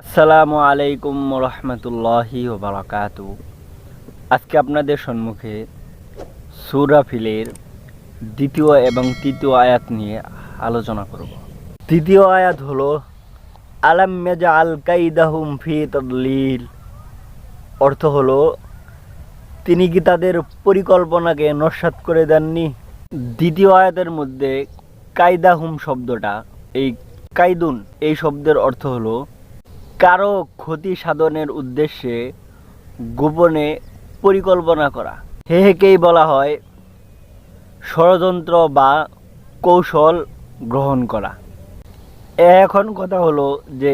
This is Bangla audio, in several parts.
আসসালামু আলাইকুম রহমতুল্লাহি বারাকাতু আজকে আপনাদের সম্মুখে সুরা ফিলের দ্বিতীয় এবং তৃতীয় আয়াত নিয়ে আলোচনা করব। তৃতীয় আয়াত হলো, আলাম মেজা আল কাইদাহুম ফি তদলিল অর্থ হলো, তিনি কি তাদের পরিকল্পনাকে নস্বাত করে দেননি? দ্বিতীয় আয়াতের মধ্যে কায়দাহুম শব্দটা, এই কাইদুন, এই শব্দের অর্থ হলো কারও ক্ষতি সাধনের উদ্দেশ্যে গোপনে পরিকল্পনা করা। হে হেকেই বলা হয়, ষড়যন্ত্র বা কৌশল গ্রহণ করা। এখন কথা হলো যে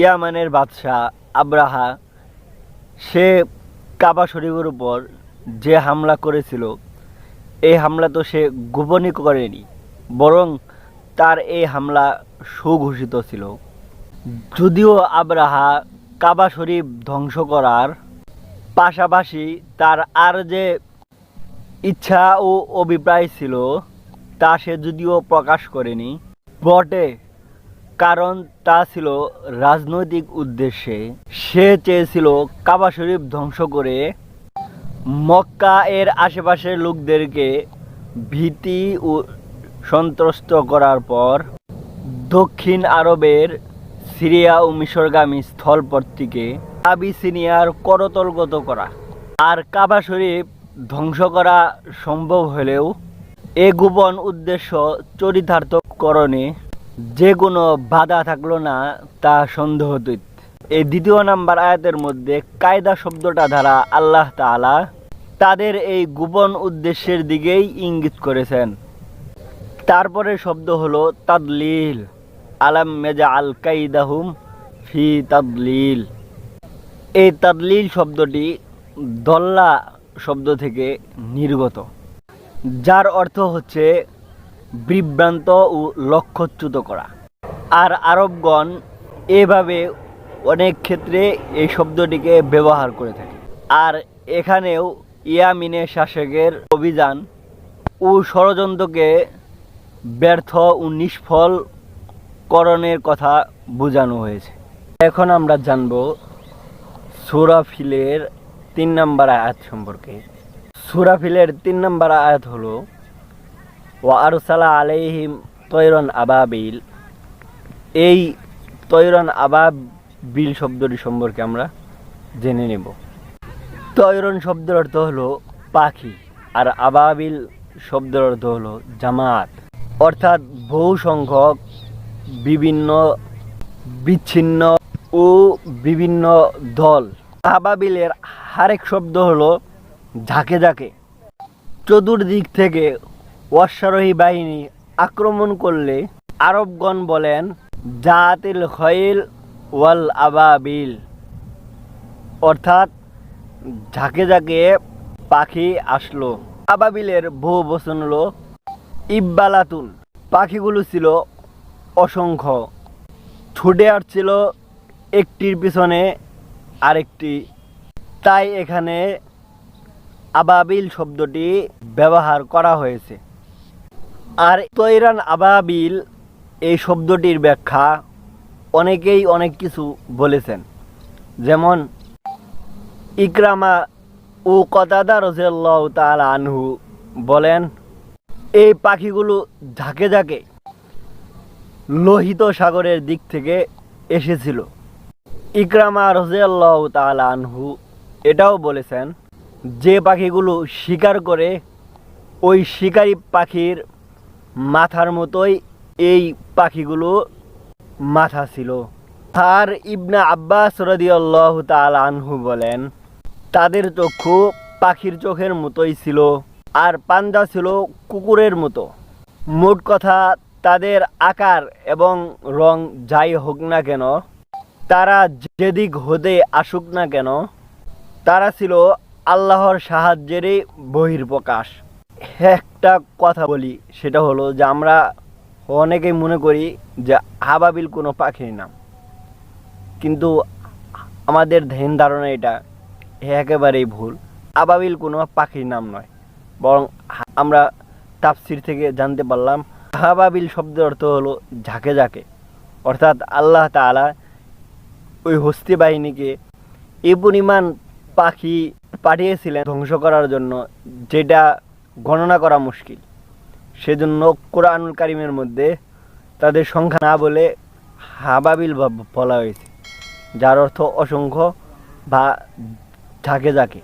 ইয়ামানের বাদশাহ আব্রাহা, সে কাবা শরীফের উপর যে হামলা করেছিল, এই হামলা তো সে গোপনই করেনি, বরং তার এই হামলা সুঘোষিত ছিল। যদিও আব্রাহা কাবা শরীফ ধ্বংস করার পাশাপাশি তার আর যে ইচ্ছা ও অভিপ্রায় ছিল, তা সে যদিও প্রকাশ করেনি। বটে, কারণ তা ছিল রাজনৈতিক উদ্দেশ্যে। সে চেয়েছিল কাবা শরীফ ধ্বংস করে মক্কা এর আশেপাশের লোকদেরকে ভীতি ও সন্ত্রস্ত করার পর দক্ষিণ আরবের সিরিয়া ও মিশরগামী স্থলপথটিকে আবিসিনিয়ার করতলগত করা। আর কাবা শরীফ ধ্বংস করা সম্ভব হলেও এ গোপন উদ্দেশ্য চরিতার্থকরণে যে কোনো বাধা থাকল না তা সন্দেহতীত এই দ্বিতীয় নাম্বার আয়াতের মধ্যে কায়দা শব্দটা দ্বারা আল্লাহ তাআলা তাদের এই গোপন উদ্দেশ্যের দিকেই ইঙ্গিত করেছেন। তারপরে শব্দ হলো তাদলিল। আলাম মেজা আল কাইদাহুম ফি তাদলিল। এই তাদলিল শব্দটি দল্লা শব্দ থেকে নির্গত, যার অর্থ হচ্ছে বিভ্রান্ত ও লক্ষ্যচ্যুত করা। আর আরবগণ এভাবে অনেক ক্ষেত্রে এই শব্দটিকে ব্যবহার করে থাকে। আর এখানেও ইয়ামিনে শাসকের অভিযান ও ষড়যন্ত্রকে ব্যর্থ ও নিষ্ফল করণের কথা বোঝানো হয়েছে। এখন আমরা জানব সুরাফিলের তিন নম্বর আয়াত সম্পর্কে। সুরাফিলের তিন নম্বর আয়াত হলো ও আরসালা আলাইহিম তৈরন আবাবিল। এই তৈরন আবাবিল শব্দটি সম্পর্কে আমরা জেনে নেব। তৈরন শব্দের অর্থ হলো পাখি, আর আবাবিল শব্দের অর্থ হলো জামাত। অর্থাৎ বহু সংখ্যক বিভিন্ন বিচ্ছিন্ন ও বিভিন্ন দল। আবাবিলের হারেক শব্দ হলো ঝাঁকে ঝাঁকে। চতুর্দিক থেকে অশ্বারোহী বাহিনী আক্রমণ করলে আরবগণ বলেন, জাতিল খয়েল ওয়াল আবাবিল। অর্থাৎ ঝাঁকে ঝাঁকে পাখি আসলো। আবাবিলের বহু বচন হলো, ইব্বালাতুন। পাখিগুলো ছিল অসংখ্য। ছুটে আসছিল একটির পিছনে আরেকটি। তাই এখানে আবাবিল শব্দটি ব্যবহার করা হয়েছে। আর তৈরান আবাবিল এই শব্দটির ব্যাখ্যা অনেকেই অনেক কিছু বলেছেন। যেমন, ইকরামা ও কতাদা রজেল্লাহ তাল আনহু বলেন, এই পাখিগুলো ঝাঁকে ঝাঁকে লোহিত সাগরের দিক থেকে এসেছিল। ইকরামা রজিয়াল্লাহ তাআলা আনহু এটাও বলেছেন, যে পাখিগুলো শিকার করে, ওই শিকারি পাখির মাথার মতোই এই পাখিগুলো মাথা ছিল। আর ইবনা আব্বাস রদিয়াল্লাহ তাআলা আনহু বলেন, তাদের চক্ষু পাখির চোখের মতোই ছিল, আর পাঞ্জা ছিল কুকুরের মতো। মোট কথা তাদের আকার এবং রং যাই হোক না কেন, তারা যেদিক হতে আসুক না কেন, তারা ছিল আল্লাহর সাহায্যেরই বহির্প্রকাশ। একটা কথা বলি, সেটা হলো যে আমরা অনেকেই মনে করি যে হাবাবিল কোনো পাখির নাম। কিন্তু আমাদের ধ্যান ধারণা এটা, একেবারেই ভুল। আবাবিল কোনো পাখির নাম নয়, বরং আমরা তাফসির থেকে জানতে পারলাম হাবাবিল শব্দের অর্থ হলো ঝাঁকে ঝাঁকে। অর্থাৎ আল্লাহ তাআলা ওই হস্তি বাহিনীকে এ পরিমাণ পাখি পাঠিয়েছিলেন ধ্বংস করার জন্য, যেটা গণনা করা মুশকিল। সেজন্য কোরআনুল কারিমের মধ্যে তাদের সংখ্যা না বলে হাবাবিল বলা হয়েছে, যার অর্থ অসংখ্য বা ঝাঁকে ঝাঁকে।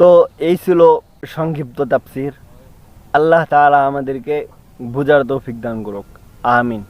তো এই ছিল সংক্ষিপ্ত তাফসির। আল্লাহ তাআলা আমাদেরকে বুঝার তৌফিক দান করুক। আমিন।